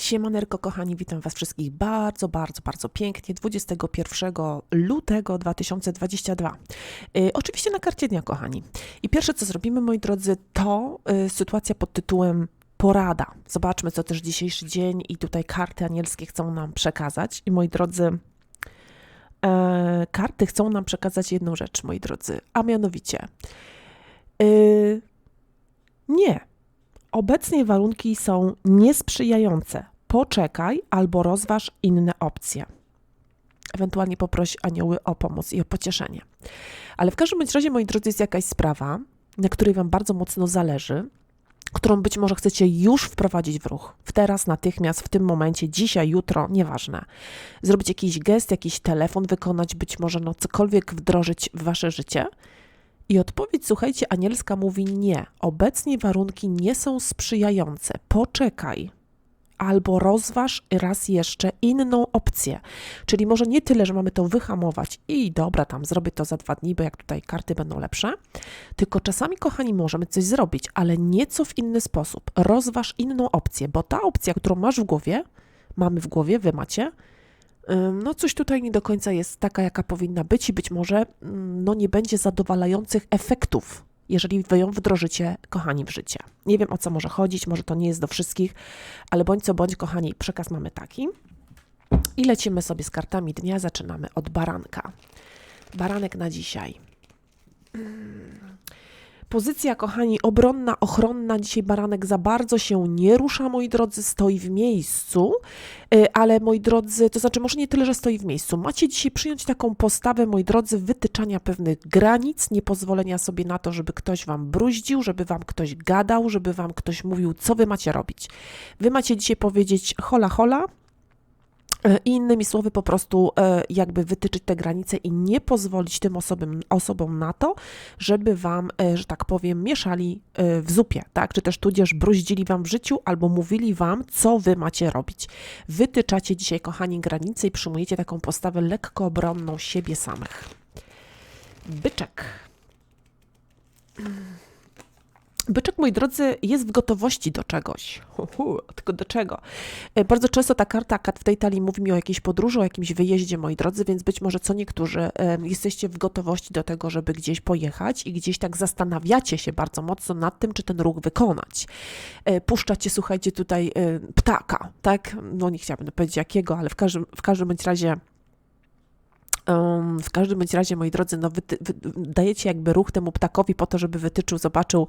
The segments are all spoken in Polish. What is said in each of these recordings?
Siemanerko, kochani, witam Was wszystkich bardzo, bardzo, bardzo pięknie 21 lutego 2022. Y, oczywiście na karcie dnia, kochani. I pierwsze, co zrobimy, moi drodzy, to y, sytuacja pod tytułem porada. Zobaczmy, co też dzisiejszy dzień i tutaj karty anielskie chcą nam przekazać. I moi drodzy, e, karty chcą nam przekazać jedną rzecz, moi drodzy, a mianowicie y, nie. Obecnie warunki są niesprzyjające. Poczekaj albo rozważ inne opcje. Ewentualnie poproś anioły o pomoc i o pocieszenie. Ale w każdym bądź razie, moi drodzy, jest jakaś sprawa, na której Wam bardzo mocno zależy, którą być może chcecie już wprowadzić w ruch. W teraz, natychmiast, w tym momencie, dzisiaj, jutro, nieważne. Zrobić jakiś gest, jakiś telefon wykonać, być może no cokolwiek wdrożyć w Wasze życie – i odpowiedź, słuchajcie, anielska mówi nie. Obecnie warunki nie są sprzyjające. Poczekaj. Albo rozważ raz jeszcze inną opcję. Czyli może nie tyle, że mamy to wyhamować i dobra, tam zrobię to za dwa dni, bo jak tutaj karty będą lepsze, tylko czasami, kochani, możemy coś zrobić, ale nieco w inny sposób. Rozważ inną opcję, bo ta opcja, którą masz w głowie, mamy w głowie, wy macie, no coś tutaj nie do końca jest taka, jaka powinna być i być może mm, no, nie będzie zadowalających efektów, jeżeli wy ją wdrożycie, kochani, w życie. Nie wiem, o co może chodzić, może to nie jest do wszystkich, ale bądź co bądź, kochani, przekaz mamy taki. I lecimy sobie z kartami dnia, zaczynamy od baranka. Baranek na dzisiaj. Pozycja, kochani, obronna, ochronna. Dzisiaj baranek za bardzo się nie rusza, moi drodzy, stoi w miejscu, y, ale moi drodzy, to znaczy może nie tyle, że stoi w miejscu. Macie dzisiaj przyjąć taką postawę, moi drodzy, wytyczania pewnych granic, niepozwolenia sobie na to, żeby ktoś wam bruździł, żeby wam ktoś gadał, żeby wam ktoś mówił, co wy macie robić. Wy macie dzisiaj powiedzieć hola, hola, E, I innymi słowy, po prostu e, jakby wytyczyć te granice i nie pozwolić tym osobom, osobom na to, żeby wam, e, że tak powiem, mieszali w zupie, tak? Czy też tudzież bruździli wam w życiu albo mówili wam, co wy macie robić. Wytyczacie dzisiaj, kochani, granice i przyjmujecie taką postawę lekko obronną siebie samych. Byczek. Byczek, moi drodzy, jest w gotowości do czegoś. Uhu, tylko do czego? E, bardzo często ta karta kat w tej talii mówi mi o jakiejś podróży, o jakimś wyjeździe, moi drodzy, więc być może co niektórzy jesteście w gotowości do tego, żeby gdzieś pojechać i gdzieś tak zastanawiacie się bardzo mocno nad tym, czy ten ruch wykonać. E, puszczacie, słuchajcie, tutaj e, ptaka, tak? No nie chciałabym powiedzieć jakiego, ale w każdym, w każdym bądź razie w każdym bądź razie, moi drodzy, no wy, wy, dajecie jakby ruch temu ptakowi po to, żeby wytyczył, zobaczył,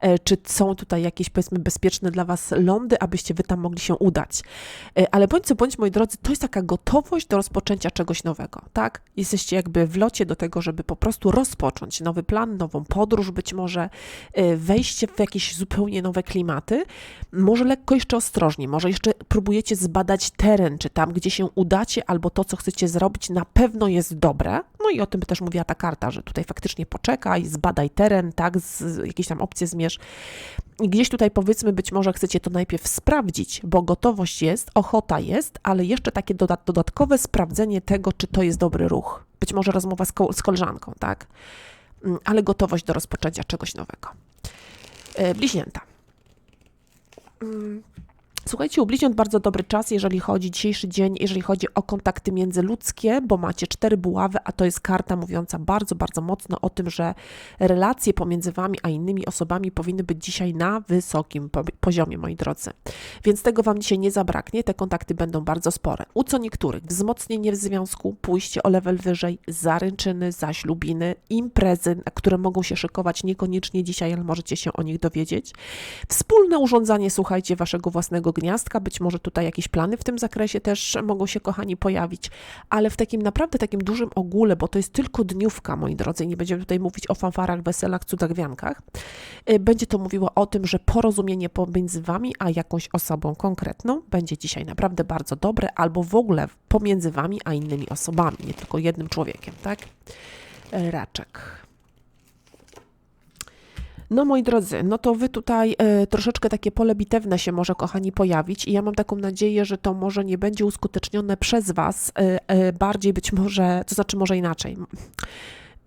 e, czy są tutaj jakieś, powiedzmy, bezpieczne dla Was lądy, abyście Wy tam mogli się udać. E, ale bądź co bądź, moi drodzy, to jest taka gotowość do rozpoczęcia czegoś nowego, tak? Jesteście jakby w locie do tego, żeby po prostu rozpocząć nowy plan, nową podróż, być może e, wejście w jakieś zupełnie nowe klimaty, może lekko jeszcze ostrożnie, może jeszcze próbujecie zbadać teren, czy tam, gdzie się udacie, albo to, co chcecie zrobić, na pewno jest dobre. No i o tym też mówiła ta karta, że tutaj faktycznie poczekaj, zbadaj teren, tak, z, jakieś tam opcje zmierz. I gdzieś tutaj powiedzmy, być może chcecie to najpierw sprawdzić, bo gotowość jest, ochota jest, ale jeszcze takie dodatkowe sprawdzenie tego, czy to jest dobry ruch. Być może rozmowa z, ko z koleżanką, tak, mm, ale gotowość do rozpoczęcia czegoś nowego. E, bliźnięta. Słuchajcie, u bardzo dobry czas, jeżeli chodzi dzisiejszy dzień, jeżeli chodzi o kontakty międzyludzkie, bo macie cztery buławy, a to jest karta mówiąca bardzo, bardzo mocno o tym, że relacje pomiędzy wami a innymi osobami powinny być dzisiaj na wysokim poziomie, moi drodzy. Więc tego wam dzisiaj nie zabraknie, te kontakty będą bardzo spore. U co niektórych wzmocnienie w związku, pójście o level wyżej, zaręczyny, zaślubiny, imprezy, które mogą się szykować niekoniecznie dzisiaj, ale możecie się o nich dowiedzieć. Wspólne urządzanie, słuchajcie, waszego własnego gniazdka, być może tutaj jakieś plany w tym zakresie też mogą się, kochani, pojawić, ale w takim naprawdę takim dużym ogóle, bo to jest tylko dniówka, moi drodzy, nie będziemy tutaj mówić o fanfarach, weselach, cudowniankach, y, będzie to mówiło o tym, że porozumienie pomiędzy wami a jakąś osobą konkretną będzie dzisiaj naprawdę bardzo dobre, albo w ogóle pomiędzy wami a innymi osobami, nie tylko jednym człowiekiem, tak? Raczek. No moi drodzy, no to wy tutaj e, troszeczkę takie pole bitewne się może, kochani, pojawić i ja mam taką nadzieję, że to może nie będzie uskutecznione przez was, e, e, bardziej być może, to znaczy może inaczej.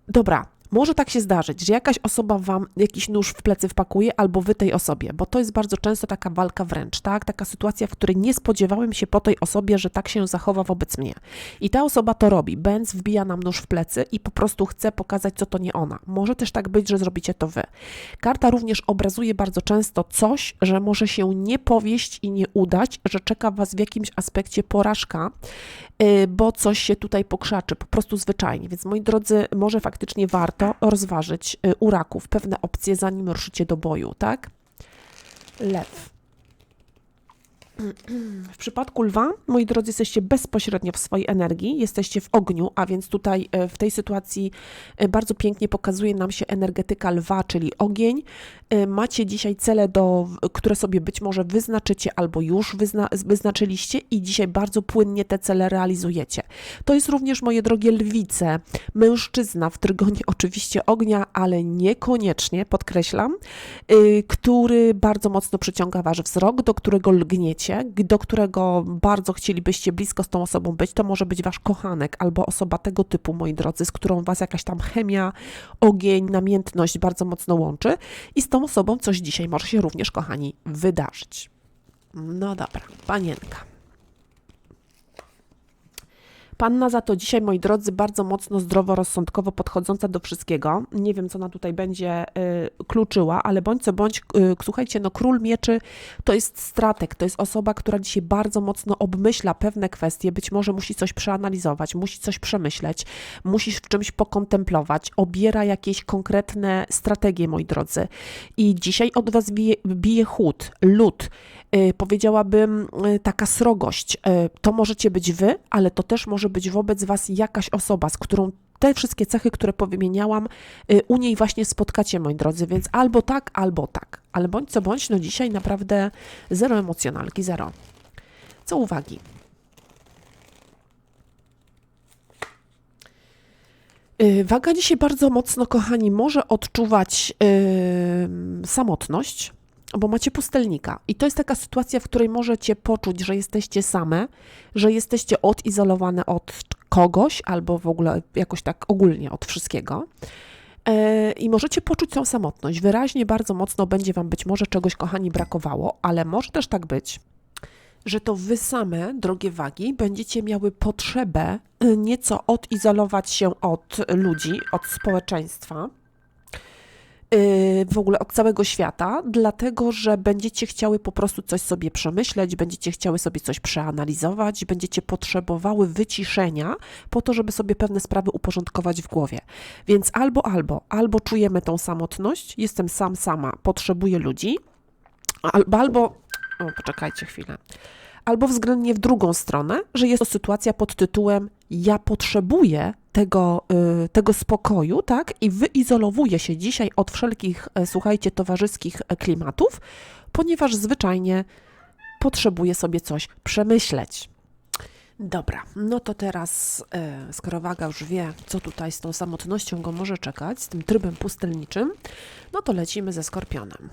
Dobra, Może tak się zdarzyć, że jakaś osoba wam jakiś nóż w plecy wpakuje, albo wy tej osobie, bo to jest bardzo często taka walka wręcz, tak? Taka sytuacja, w której nie spodziewałem się po tej osobie, że tak się zachowa wobec mnie. I ta osoba to robi. Benz wbija nam nóż w plecy i po prostu chce pokazać, co to nie ona. Może też tak być, że zrobicie to wy. Karta również obrazuje bardzo często coś, że może się nie powieść i nie udać, że czeka was w jakimś aspekcie porażka, yy, bo coś się tutaj pokrzaczy, po prostu zwyczajnie. Więc moi drodzy, może faktycznie warto rozważyć yy, u raków pewne opcje, zanim ruszycie do boju, tak? Lew. W przypadku lwa, moi drodzy, jesteście bezpośrednio w swojej energii, jesteście w ogniu, a więc tutaj e, w tej sytuacji e, bardzo pięknie pokazuje nam się energetyka lwa, czyli ogień. E, Macie dzisiaj cele, do, które sobie być może wyznaczycie albo już wyzna, wyznaczyliście i dzisiaj bardzo płynnie te cele realizujecie. To jest również, moje drogie lwice, mężczyzna w trygonie oczywiście ognia, ale niekoniecznie, podkreślam, który bardzo mocno przyciąga wasz wzrok, do którego lgniecie, do którego bardzo chcielibyście blisko z tą osobą być, to może być wasz kochanek albo osoba tego typu, moi drodzy, z którą was jakaś tam chemia, ogień, namiętność bardzo mocno łączy i z tą osobą coś dzisiaj może się również, kochani, wydarzyć. No dobra, panienka. Panna za to dzisiaj, moi drodzy, bardzo mocno zdroworozsądkowo podchodząca do wszystkiego. Nie wiem, co ona tutaj będzie y, kluczyła, ale bądź co bądź, y, słuchajcie, no król mieczy to jest stratek, to jest osoba, która dzisiaj bardzo mocno obmyśla pewne kwestie, być może musi coś przeanalizować, musi coś przemyśleć, musi w czymś pokontemplować, obiera jakieś konkretne strategie, moi drodzy. I dzisiaj od was bije, bije chłód, lód, powiedziałabym y, taka srogość. Y, to możecie być wy, ale to też może być wobec was jakaś osoba, z którą te wszystkie cechy, które powymieniałam, y, u niej właśnie spotkacie, moi drodzy, więc albo tak, albo tak. Ale bądź co bądź, no dzisiaj naprawdę zero emocjonalki, zero. Co uwagi? Y, Waga dzisiaj bardzo mocno, kochani, może odczuwać yy, samotność, bo macie pustelnika. I to jest taka sytuacja, w której możecie poczuć, że jesteście same, że jesteście odizolowane od kogoś, albo w ogóle jakoś tak ogólnie od wszystkiego. E, I możecie poczuć tą samotność. Wyraźnie, bardzo mocno będzie Wam być może czegoś, kochani, brakowało, ale może też tak być, że to Wy same, drogie wagi, będziecie miały potrzebę y, nieco odizolować się od ludzi, od społeczeństwa w ogóle od całego świata, dlatego że będziecie chciały po prostu coś sobie przemyśleć, będziecie chciały sobie coś przeanalizować, będziecie potrzebowały wyciszenia po to, żeby sobie pewne sprawy uporządkować w głowie. Więc albo, albo, albo czujemy tą samotność, jestem sam, sama, potrzebuję ludzi, albo, albo, o, poczekajcie chwilę, albo względnie w drugą stronę, że jest to sytuacja pod tytułem ja potrzebuję tego, y, tego spokoju, tak, i wyizolowuję się dzisiaj od wszelkich, e, słuchajcie, towarzyskich e, klimatów, ponieważ zwyczajnie potrzebuję sobie coś przemyśleć. Dobra, no to teraz, e, skoro waga już wie, co tutaj z tą samotnością go może czekać, z tym trybem pustelniczym, no to lecimy ze skorpionem.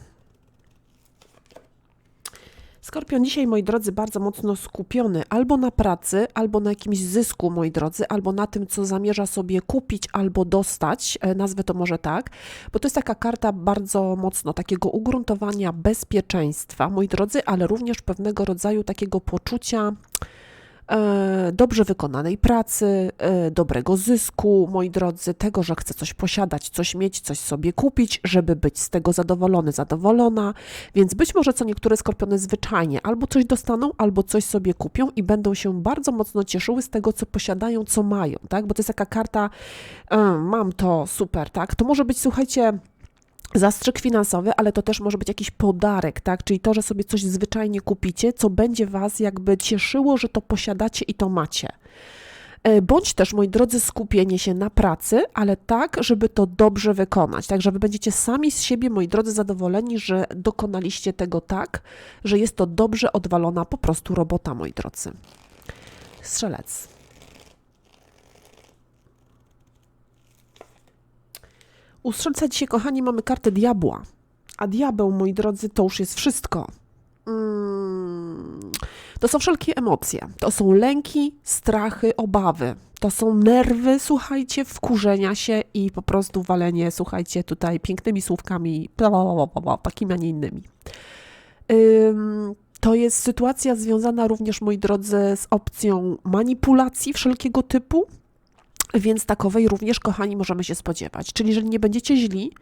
Skorpion dzisiaj, moi drodzy, bardzo mocno skupiony albo na pracy, albo na jakimś zysku, moi drodzy, albo na tym, co zamierza sobie kupić albo dostać, e, nazwę to może tak, bo to jest taka karta bardzo mocno takiego ugruntowania bezpieczeństwa, moi drodzy, ale również pewnego rodzaju takiego poczucia dobrze wykonanej pracy, e, dobrego zysku, moi drodzy, tego, że chcę coś posiadać, coś mieć, coś sobie kupić, żeby być z tego zadowolony, zadowolona. Więc być może co niektóre skorpiony zwyczajnie albo coś dostaną, albo coś sobie kupią i będą się bardzo mocno cieszyły z tego, co posiadają, co mają, tak? Bo to jest taka karta, e, mam to, super, tak? To może być, słuchajcie, zastrzyk finansowy, ale to też może być jakiś podarek, tak? Czyli to, że sobie coś zwyczajnie kupicie, co będzie Was jakby cieszyło, że to posiadacie i to macie. E, Bądź też, moi drodzy, skupienie się na pracy, ale tak, żeby to dobrze wykonać. Tak, że wy będziecie sami z siebie, moi drodzy, zadowoleni, że dokonaliście tego tak, że jest to dobrze odwalona po prostu robota, moi drodzy. Strzelec. U strzelca dzisiaj, kochani, mamy kartę diabła. A diabeł, moi drodzy, to już jest wszystko. Mm. To są wszelkie emocje. To są lęki, strachy, obawy. To są nerwy, słuchajcie, wkurzenia się i po prostu walenie, słuchajcie, tutaj pięknymi słówkami, bla, bla, bla, bla, takimi, a nie innymi. Ym, to jest sytuacja związana również, moi drodzy, z opcją manipulacji wszelkiego typu, więc takowej również, kochani, możemy się spodziewać. Czyli, jeżeli nie będziecie źli,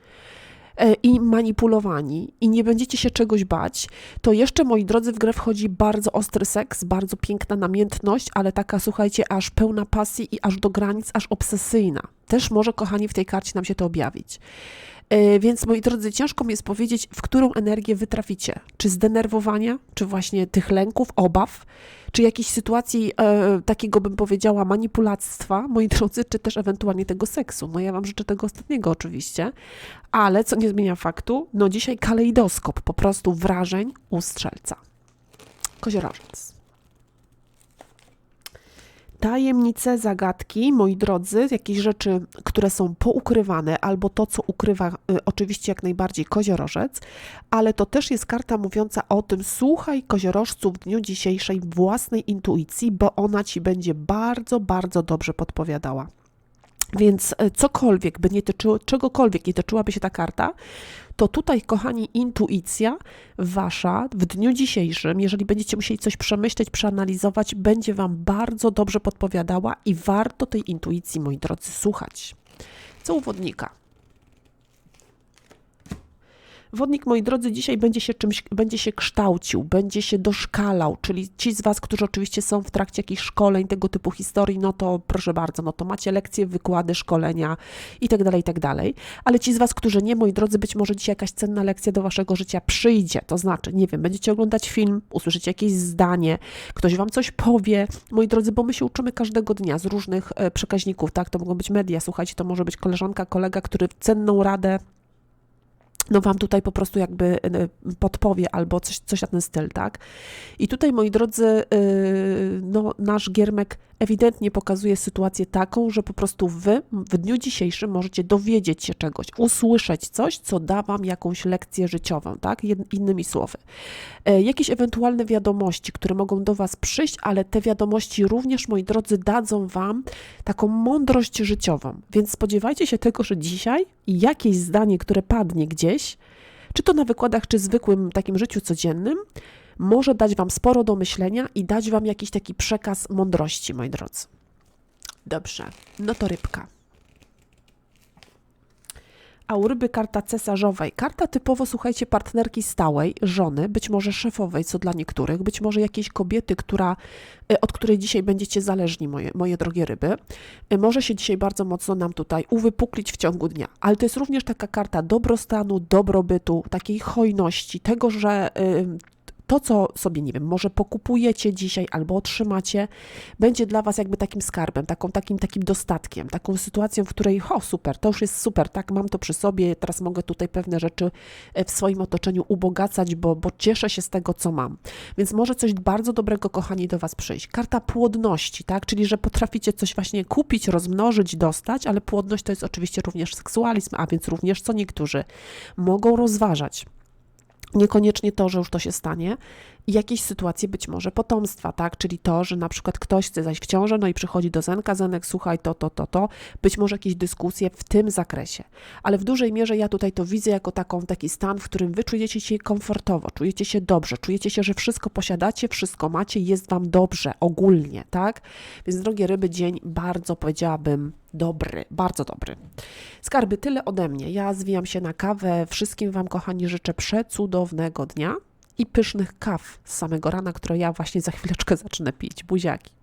e, i manipulowani i nie będziecie się czegoś bać, to jeszcze, moi drodzy, w grę wchodzi bardzo ostry seks, bardzo piękna namiętność, ale taka, słuchajcie, aż pełna pasji i aż do granic, aż obsesyjna. Też może, kochani, w tej karcie nam się to objawić. E, Więc, moi drodzy, ciężko mi jest powiedzieć, w którą energię wy traficie. Czy zdenerwowania, czy właśnie tych lęków, obaw, czy jakiejś sytuacji e, takiego, bym powiedziała, manipulactwa, moi drodzy, czy też ewentualnie tego seksu. No ja wam życzę tego ostatniego oczywiście, ale co nie zmienia faktu, no dzisiaj kalejdoskop po prostu wrażeń u strzelca. Koziorożec. Tajemnice, zagadki, moi drodzy, jakieś rzeczy, które są poukrywane, albo to, co ukrywa y, oczywiście jak najbardziej koziorożec, ale to też jest karta mówiąca o tym, słuchaj koziorożcu w dniu dzisiejszej własnej intuicji, bo ona ci będzie bardzo, bardzo dobrze podpowiadała. Więc e, cokolwiek by nie tyczyło, czegokolwiek nie tyczyłaby się ta karta, to tutaj, kochani, intuicja wasza w dniu dzisiejszym, jeżeli będziecie musieli coś przemyśleć, przeanalizować, będzie wam bardzo dobrze podpowiadała i warto tej intuicji, moi drodzy, słuchać. Co u wodnika? Wodnik, moi drodzy, dzisiaj będzie się czymś, będzie się kształcił, będzie się doszkalał, czyli ci z Was, którzy oczywiście są w trakcie jakichś szkoleń, tego typu historii, no to proszę bardzo, no to macie lekcje, wykłady, szkolenia i tak dalej, tak dalej. Ale ci z Was, którzy nie, moi drodzy, być może dzisiaj jakaś cenna lekcja do Waszego życia przyjdzie, to znaczy, nie wiem, będziecie oglądać film, usłyszycie jakieś zdanie, ktoś Wam coś powie, moi drodzy, bo my się uczymy każdego dnia z różnych e, przekaźników, tak, to mogą być media, słuchajcie, to może być koleżanka, kolega, który cenną radę no wam tutaj po prostu jakby y, podpowie albo coś, coś na ten styl, tak? I tutaj, moi drodzy, y, no nasz giermek ewidentnie pokazuje sytuację taką, że po prostu wy w dniu dzisiejszym możecie dowiedzieć się czegoś, usłyszeć coś, co da wam jakąś lekcję życiową, tak? Innymi słowy. E, jakieś ewentualne wiadomości, które mogą do was przyjść, ale te wiadomości również, moi drodzy, dadzą wam taką mądrość życiową. Więc spodziewajcie się tego, że dzisiaj jakieś zdanie, które padnie gdzieś, czy to na wykładach, czy zwykłym takim życiu codziennym, może dać Wam sporo do myślenia i dać Wam jakiś taki przekaz mądrości, moi drodzy. Dobrze, no to rybka. A u ryby karta cesarzowej. Karta typowo, słuchajcie, partnerki stałej, żony, być może szefowej, co dla niektórych, być może jakiejś kobiety, która, e, od której dzisiaj będziecie zależni, moje, moje drogie ryby. E, Może się dzisiaj bardzo mocno nam tutaj uwypuklić w ciągu dnia. Ale to jest również taka karta dobrostanu, dobrobytu, takiej hojności, tego, że to, co sobie, nie wiem, może pokupujecie dzisiaj albo otrzymacie, będzie dla Was jakby takim skarbem, taką, takim, takim dostatkiem, taką sytuacją, w której, o super, to już jest super, tak, mam to przy sobie, teraz mogę tutaj pewne rzeczy e, w swoim otoczeniu ubogacać, bo, bo cieszę się z tego, co mam. Więc może coś bardzo dobrego, kochani, do Was przyjść. Karta płodności, tak, czyli że potraficie coś właśnie kupić, rozmnożyć, dostać, ale płodność to jest oczywiście również seksualizm, a więc również co niektórzy mogą rozważać. Niekoniecznie to, że już to się stanie, i jakieś sytuacje być może potomstwa, tak? Czyli to, że na przykład ktoś chce zajść w ciążę, no i przychodzi do Zenka, Zenek, słuchaj, to, to, to, to, być może jakieś dyskusje w tym zakresie. Ale w dużej mierze ja tutaj to widzę jako taką, taki stan, w którym wy czujecie się komfortowo, czujecie się dobrze, czujecie się, że wszystko posiadacie, wszystko macie, jest wam dobrze, ogólnie, tak? Więc drogie ryby, dzień bardzo powiedziałabym dobry, bardzo dobry. Skarby, tyle ode mnie. Ja zwijam się na kawę. Wszystkim Wam, kochani, życzę przecudownego dnia i pysznych kaw z samego rana, które ja właśnie za chwileczkę zacznę pić. Buziaki.